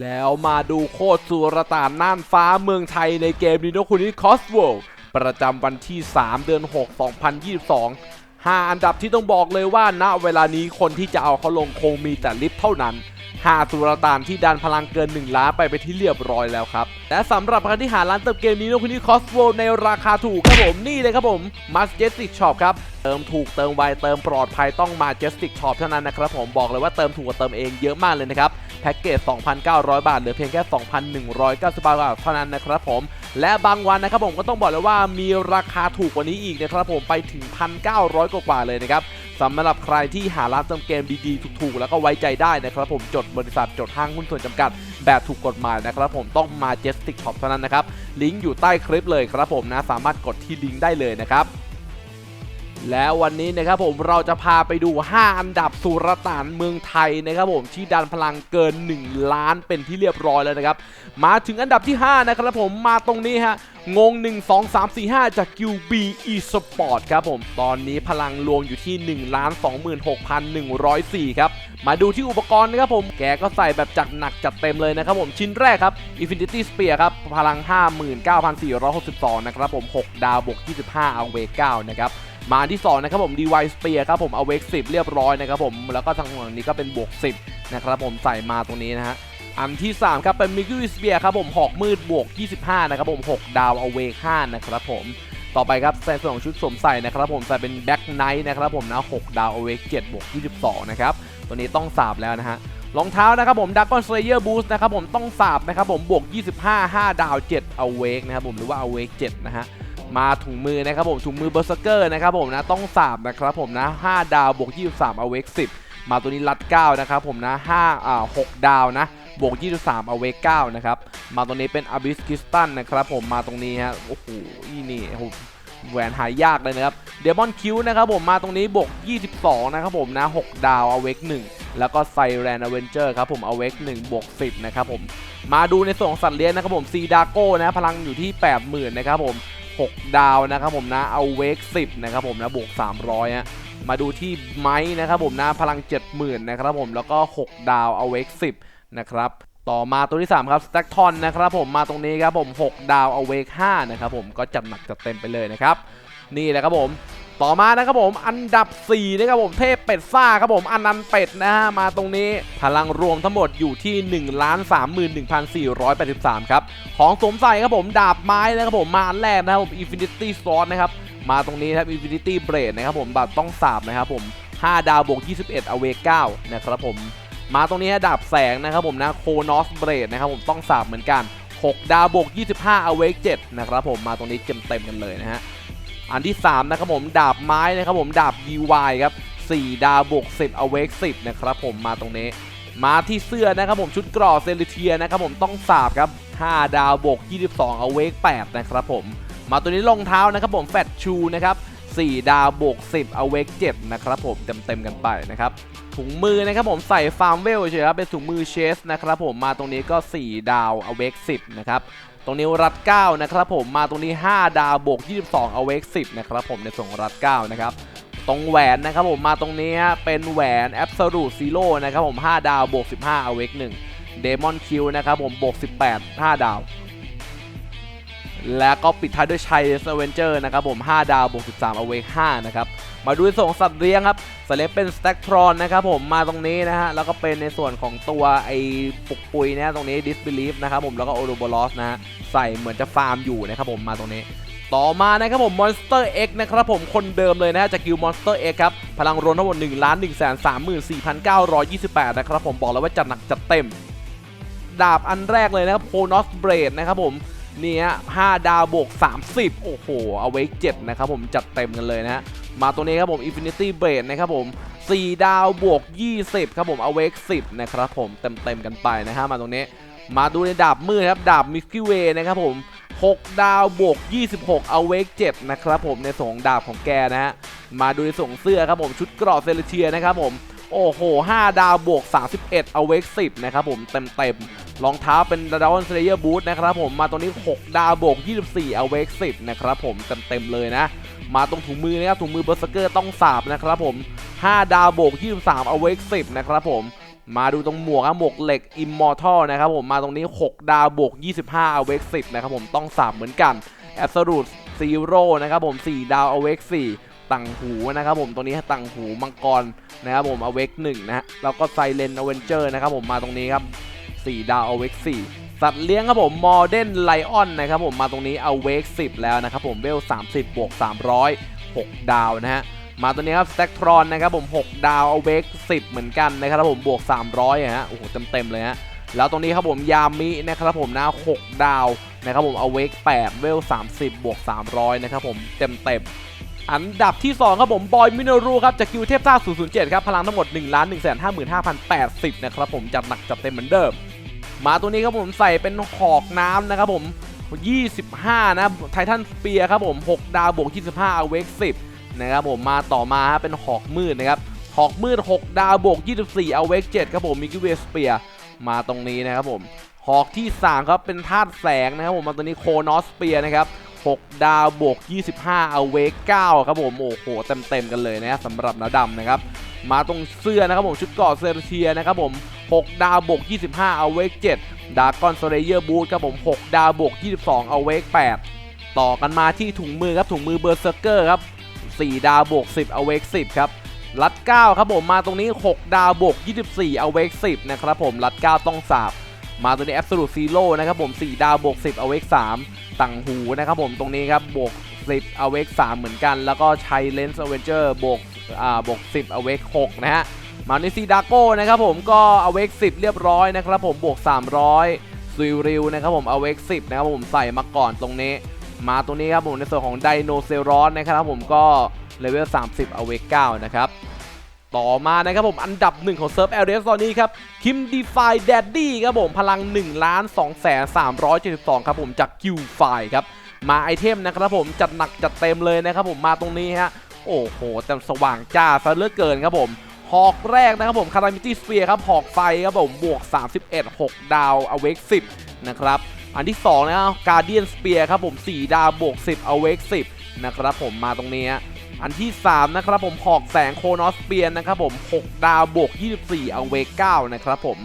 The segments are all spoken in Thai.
แล้วมาดูโคตรสุรตานน่านฟ้าเมืองไทยในเกมนิโนคุนิคอสโวประจำวันที่ 3 เดือน 6 2022 5 อันดับที่ต้องบอกเลยว่าณเวลานี้คนที่จะเอาเขาลงคงมีแต่ลิฟเท่านั้น5สุรตานที่ดันพลังเกิน 1 ล้านไปไปที่เรียบร้อยแล้วครับ และสำหรับใครที่หาร้านเติมเกมนี้นคุนี่คอสโวในราคาถูกครับผมนี่เลยครับผม Majestic Shop ครับ เติมถูกเติมไวเติมปลอดภัยต้อง Majestic Shop เท่านั้นนะครับผมบอกเลยว่าเติมถูกกว่าเติมเองเยอะมากเลยนะครับแพ็กเกจ 2,900 บาทเหลือเพียงแค่ 2,190 บาทเท่านั้นนะครับผมและบางวันนะครับผมก็ต้องบอกเลยว่ามีราคาถูกกว่านี้อีกนะครับผมไปถึง 1,900 กว่าๆเลยนะครับสำหรับใครที่หาร้านเติมเกมดีๆ ถูกๆ แล้วก็ไว้ใจได้นะครับผมจดบริษัทจดห้างหุ้นส่วนจำกัด แบบถูกกฎหมายนะครับผมต้องมา Majestic Shop เท่านั้นนะครับลิงก์อยู่ใต้คลิปเลยครับผมนะสามารถกดที่ลิงก์ได้เลยนะครับ แล้ววันนี้นะครับผมเราจะพาไปดู 5 อันดับสุรต่านเมืองไทยนะครับผมที่ดันพลังเกิน 1 ล้านเป็นที่เรียบร้อยแล้วนะครับ มาถึงอันดับที่ 5 นะครับผมมาตรงนี้ฮะงง 1 2 3 4 5 จากกิวบีอีสปอร์ตครับผมตอนนี้พลังรวมอยู่ที่ 1 26,104 ครับ มาดูที่อุปกรณ์นะครับผมแกก็ใส่แบบจัดหนักจัดเต็มเลยนะครับผมชิ้นแรกครับ Infinity Spear ครับ พลัง 59,462 นะครับผม 6 ดาวบวก25เอาเว9นะครับ มาที่2นะครับผม DY Spear ครับผมเอาเวก10เรียบร้อยนะครับผมแล้วก็ทางฝั่งนี้ก็เป็นบวก 10 นะครับผมใส่มาตรงนี้นะฮะอันที่ 3 ครับเป็นมิกิวิสเปียครับผมหอกมืดบวก 25 นะครับผม 6 ดาวเอาเวก5นะครับผมต่อไปครับใส่ส่วนของชุดสวมใส่นะครับผมใส่เป็นแบ็คไนท์นะครับผมนะ 6 ดาวเอาเวก7บวก 22 นะครับตัวนี้ต้องสาบแล้วนะฮะรองเท้านะครับผมดักกอนสเลเยอร์บูสนะครับผมต้องสาบนะครับผมบวก 25 5 ดาว7เอาเวกนะครับผมหรือว่าเอาเวก7นะฮะ มาถุงมือนะครับผมถุงมือเบอร์สเกอร์นะครับผมนะต้องสาบนะครับผมนะ 5 ดาวบวก 23เอาเวก10 มาตัวนี้รัด 9 นะครับผมนะ5อ่า6ดาวนะบวก 23เอาเวก9นะครับมาตรงนี้เป็นอ b ิสกิสตันนะครับผมมาตรงนี้ฮะโอ้โหนี่โอ้โหแหวนหายากเลยนะครับเดมอนคิวนะครับผมมาตรงนี้บวก 22 นะครับผมนะ 6 ดาวเอาเวก1แล้วก็ไซแรนอเวนเจอร์ครับผมเอาเวก1บวก 10 นะครับผม มาดูในส่วนของสัตว์เลี้ยงนะครับผมซีดาโก้นะพลังอยู่ที่ 80,000 นะครับผม 6 ดาวนะครับผมนะเอาเวก10นะครับผมนะบวก 300ฮะมาดูที่ไม้นะครับผมนะพลัง 70,000นะครับผมแล้วก็ 6 ดาวเอาเวก10นะครับต่อมาตัวที่ 3 ครับสแต็กทอนนะครับผมมาตรงนี้ครับผม 6 ดาวเอาเวก5นะครับผมก็จัดหนักจัดเต็มไปเลยนะครับนี่แหละครับผม ต่อมานะครับผมอันดับ4นะครับผมเทพเป็ดซ่าครับผมอันนันเป็ดนะฮะมาตรงนี้พลังรวมทั้งหมดอยู่ที่1 31,483ครับของสมใส่ครับผมดาบไม้นะครับผมมาอันแรกนะครับผม Infinity Sword นะครับมาตรงนี้ครับ Infinity Blade นะครับผมแบบต้องสาบนะครับผม 5 ดาวบวก21เอเวก9นะครับผมมาตรงนี้ฮะดาบแสงนะครับผมนะโคนอสเบรดนะครับผมต้องสาบเหมือนกัน 6 ดาวบวก25อาเวก7นะครับผมมาตรงนี้เต็มเต็มกันเลยนะฮะ อันที่ 3 นะครับผมดาบไม้นะครับผมดาบ DY ครับ4ดาวบวก10เอาเวก10 นะครับผมมาตรงนี้ มาที่เสื้อนะครับผมชุดกรอเซลิเทียนะครับผมต้องสาบครับ5ดาวบวก22เอาเวก8นะครับผม มาตัวนี้รองเท้านะครับผมแฟตชูนะครับ4 ดาวบวก10เอาเวก7นะครับผมเต็มๆกันไปนะครับถุงมือนะครับผมใส่ฟาร์มเวลเฉยครับเป็นถุงมือเชสนะครับผมมาตรงนี้ก็ 4 ดาวเอาเวก10 นะครับ ตรงนี้รัด 9 นะครับผมมาตรงนี้ 5 ดาวบวก 22 เอาเวก10 นะครับผมในส่วนของรัด 9 นะครับตรงแหวนนะครับผมมาตรงนี้เป็นแหวน Absolute Zero นะครับผม5 ดาวบวก 15 เอาเวก1 Demon Q นะครับผมบวก 18 5 ดาว แล้วก็ปิดท้ายด้วยชัยเซเวนเจอร์นะครับผม 5 ดาวบวก 13 เอาเวก5นะครับ มาดูส่งสัตว์เลี้ยงครับสเลี้ยงเป็นสแต็กทรอนนะครับผมมาตรงนี้นะฮะแล้วก็เป็นในส่วนของตัวไอ้ปุกปุยนะตรงนี้ Disbelief นะครับผมแล้วก็ o r o b o l o s นะฮะใส่เหมือนจะฟาร์มอยู่นะครับผมมาตรงนี้ ต่อมานะครับผม Monster X นะครับผมคนเดิมเลยนะฮะจากกิล Monster X ครับพลังรวมทั้งหมด1ล้าน1 3 4 9 2 8นะครับผมบอกแล้วว่าจัดหนักจัดเต็ม ดาบอันแรกเลยนะครับ p o n o s Blade นะครับผม เนี่ฮะ5ดาวบวก 30 โอ้โห เอาไว้7นะครับผมจัดเต็มกันเลยนะฮะมาตัวนี้ครับผม Infinity Blade นะครับผม 4 ดาวบวก 20 ครับผมเอาไว้10 นะครับผมเต็มๆกันไปนะฮะมาตรงนี้มาดูในดาบมืดครับ ดาบ Milky Way นะครับผม 6 ดาวบวก 26 เอาเวก7นะครับผมในส่วนของดาบของแกนะฮะมาดูในส่งเสื้อครับผมชุดเกรอเซเลเทียนะครับผมโอ้โห 5 ดาวบวก 31 เอาเวก10 นะครับผมเต็มเต็มๆ รองเท้าเป็นดาวน์สเลเยอร์บูทนะครับผมมาตรงนี้ 6 ดาวบวก 24เอาเวก10นะครับผมเต็มเต็มๆเลยนะ มาตรงถุงมือนะครับถุงมือเบอร์สเกอร์ต้องสาบนะครับผม 5 ดาวบวก 23เอาเวก10นะครับผมมาดูตรงหมวกครับหมวกเหล็ก Immortal นะครับผมมาตรงนี้ 6 ดาวบวก 25 a w a k 10นะครับผมต้องสับเหมือนกัน Absolute Zero นะครับผม 4 ดาว a w a k 4ตังหูนะครับผมตรงนี้ตังหูมังกรนะครับผม a w a k 1นะฮะแล้วก็ Silent Avenger นะครับผมมาตรงนี้ครับ 4 ดาว a w a k 4สัตว์เลี้ยงครับผม Modern Lion นะครับผมมาตรงนี้ a w a k 10 แล้วนะครับผมเวล 30 บวก 300 6 ดาวนะฮะมาตัวนี้ครับ s t a c t r o n นะครับผม 6 ดาว a w a k 10 เหมือนกันนะครับผมบวก 300อะฮะโอ้โหเต็มๆเลยฮะแล้วตรงนี้ครับผมยามินะครับผมนะ6ดาวนะครับผม a w a k 8เวล 30 บวก 300 นะครับผมเต็มๆอันดับที่ 2 ครับผม บอย มินรูครับ จากคิวเทพซ่า007 ครับ พลังทั้งหมด 1 1 5 5 080 นะครับผม จัดหนักจัดเต็มเหมือนเดิม มาตัวนี้ครับผมใส่เป็นหอกน้ำนะครับผม 25 นะไททันสเปียครับผม 6 ดาวบวก 25 a w a k 10 นะครับผมมาต่อมาฮะเป็นหอกมืดนะครับหอกมืด 6 ดาวบวก 24 a w a k 7ครับผมมิกิเวสเปียมาตรงนี้นะครับผมหอกที่ 3 ครับเป็นธาตุแสงนะครับผมมาตัวนี้โคนอสเปียนะครับ6 ดาวบวก 25 a w a k 9ครับผม โอ้โห เต็มๆกันเลยนะสำหรับนาดำนะครับ มาตรงเสื้อนะครับผมชุดเกาะเซอร์เทียนะครับผม 6 ดาวบวก25 a w a k 7ดากอนสเลเยอร์บูทครับผม 6 ดาวบวก22 a w a k 8ต่อกันมาที่ถุงมือครับถุงมือเบอร์เซอร์เกอร์ครับ 4 ดาวบวก10 a w a k 10 ครับรัด 9 ครับผมมาตรงนี้ 6 ดาวบวก24 a w a k 10 นะครับผมรัด 9 ต้องสาบมาตัวนี้ Absolute Zero นะครับผม 4 ดาวบวก 10 a w a k 3ต่างหูนะครับผมตรงนี้ครับบวก 10 a w a k 3เหมือนกัน แล้วก็ใช้ Lens Avenger บวก อ่าบวก10 a w a k 6นะฮะมาในซีดาโก้นะครับผมก็เอาเวก10 เรียบร้อยนะครับผมบวก 300ซิริวนะครับผมเอาเวก10นะครับผมใส่มาก่อนตรงนี้ มาตรงนี้ครับผมในส่วนของไดโนเซรอสนะครับผมก็เลเวล30เอาเวก9นะครับต่อมานะครับผมอันดับหนึ่งของเซิร์ฟเอลเดสตอนนี้ครับคิมดีฟายแดดดี้ครับผมพลัง1ล้าน2แสน372ครับผมจากคิวไฟครับมาไอเทมนะครับผมจัดหนักจัดเต็มเลยนะครับผมมาตรงนี้ฮะ โอ้โหแต่สว่างจ้าซะเลือกเกินครับผมหอกแรกนะครับผมคารามิตี้สเฟียครับหอกไฟครับผมบวก 31 6 ดาวอเวก10 นะครับ อันที่2นะครับการเดียนสเปียครับผม 4 ดาวบวก 10อเวก10 นะครับผมมาตรงนี้ อันที่ 3 นะครับผมหอกแสงโคนอสเปียนะครับผม 6 ดาวบวก 24อเวก9นะครับผม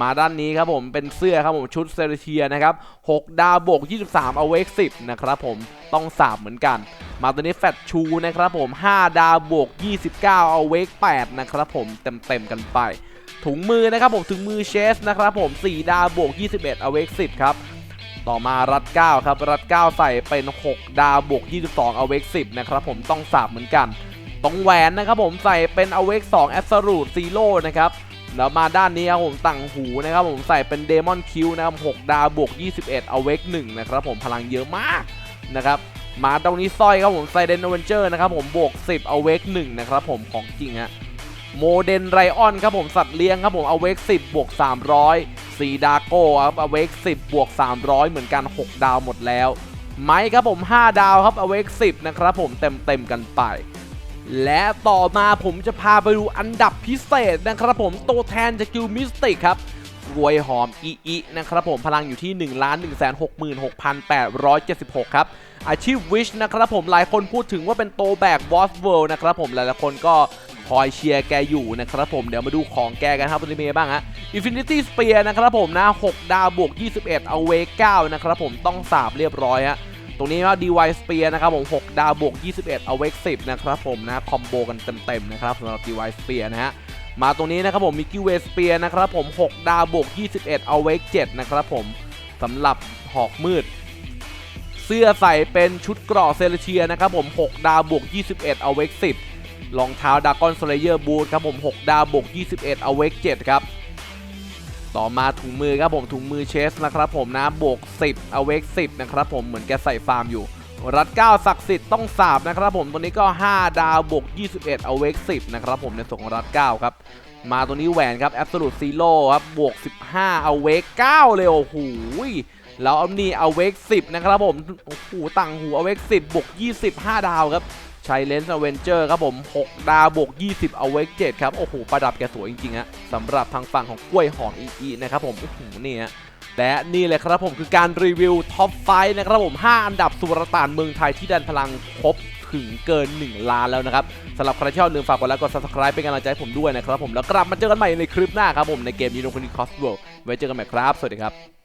มาด้านนี้ครับผมเป็นเสื้อครับผมชุดเซเลเทียนะครับ6ดาวบวก23อาเวก10นะครับผมต้องสาบเหมือนกัน มาตัวนี้แฟตชูนะครับผม 5 ดาวบวก29เอาเวก8นะครับผมเต็มๆกันไป ถุงมือนะครับผมถุงมือเชสนะครับผม 4 ดาวบวก21เอาเวก10ครับต่อมารัด9ครับรัด9ใส่เป็น 6 ดาวบวก22เอาเวก10นะครับผมต้องสาบเหมือนกันตรงแหวนนะครับผมใส่เป็นเอาเวก2แอสซูดซีโร่นะครับ แล้วมาด้านนี้ครับผมต่างหูนะครับผมใส่เป็นเดมอนคิวนะครับ6ดาวบวก 21เอาเวก1นะครับผมพลังเยอะมากนะครับมาตรงนี้สร้อยครับผมไซเดนเวนเจอร์นะครับผมบวก 10เอาเวก1นะครับผมของจริงฮะโมเดนไรออนครับผมสัตว์เลี้ยงครับผมเอาเวก10บวก 300ซีดาโก้ครับเอาเวก10บวก 300 เหมือนกัน 6 ดาวหมดแล้ว ไม้ครับผม 5 ดาวครับเอาเวก10นะครับผมเต็มเต็มกันไป และต่อมาผมจะพาไปดูอันดับพิเศษนะครับผมตัวแทนจากกิลมิสติกครับรวยหอมอีอีนะครับผมพลังอยู่ที่ 1 1 6 6 8 7 6 ครับ อาชีพวิชนะครับผมหลายคนพูดถึงว่าเป็นโตแบกบอสเวิลด์นะครับผมหลายๆคนก็คอยเชียร์แกอยู่นะครับผมเดี๋ยวมาดูของแกกันครับวันนี้มีอะไรบ้างฮะ Infinity Spear นะครับผมนะ 6 ดาวบวก 21 เอาเวก9นะครับผมต้องสาบเรียบร้อยฮะ ตรงนี้ว่า DY Spear นะครับผม6ดาวบวก 21เอาเวก10 นะครับผมนะคอมโบกันเต็มๆนะครับสำหรับ DY Spear นะฮะมาตรงนี้นะครับผมมิกกี้เวสเปียนะครับผม 6 ดาวบวก 21เอาเวก7นะครับผมสำหรับหอกมืด เสื้อใส่เป็นชุดเกราะเซเลเทียนะครับผม 6 ดาวบวก 21เอาเวก10รองเท้าดากอนสเลเยอร์บูทครับผม 6 ดาวบวก 21เอาเวก7ครับ ต่อมาถุงมือครับผมถุงมือเชสนะครับผมนะบวก 10เอาเวก10นะครับผมเหมือนแกใส่ฟาร์มอยู่ รัด 9 ศักดิ์สิทธิ์ต้องสาบนะครับผมตัวนี้ก็ 5 ดาวบวก 21เอาเวก10นะครับผมในส่วนของรัด 9 ครับมาตัวนี้แหวนครับ Absolute Zero ครับบวก 15เอาเวก9เลยโอ้โหแล้วอานี่เอาเวก10นะครับผมโอ้โหต่างหูเอาเวก10บวก25 ดาวครับ ใช้เลนส์อเวนเจอร์ครับผม 6 ดาวบวก 20 เอาเวก7ครับ โอ้โห ประดับแกสวยจริงๆฮะสำหรับทางฝั่งของกล้วยหอมอีอีนะครับผมโอ้โหนี่ฮะและนี่เลยครับผมคือการรีวิวท็อปไฟนะครับผม 5 อันดับสุรต่านเมืองไทยที่ดันพลังครบถึงเกิน 1 ล้านแล้วนะครับสำหรับใครที่ชอบลืมฝากกดไลค์กด subscribe เป็นกำลังใจให้ผมด้วยนะครับผมแล้วกลับมาเจอกันใหม่ในคลิปหน้าครับผมในเกมนี้โนคุนิคอสโวไว้เจอกันใหม่ครับ สวัสดีครับ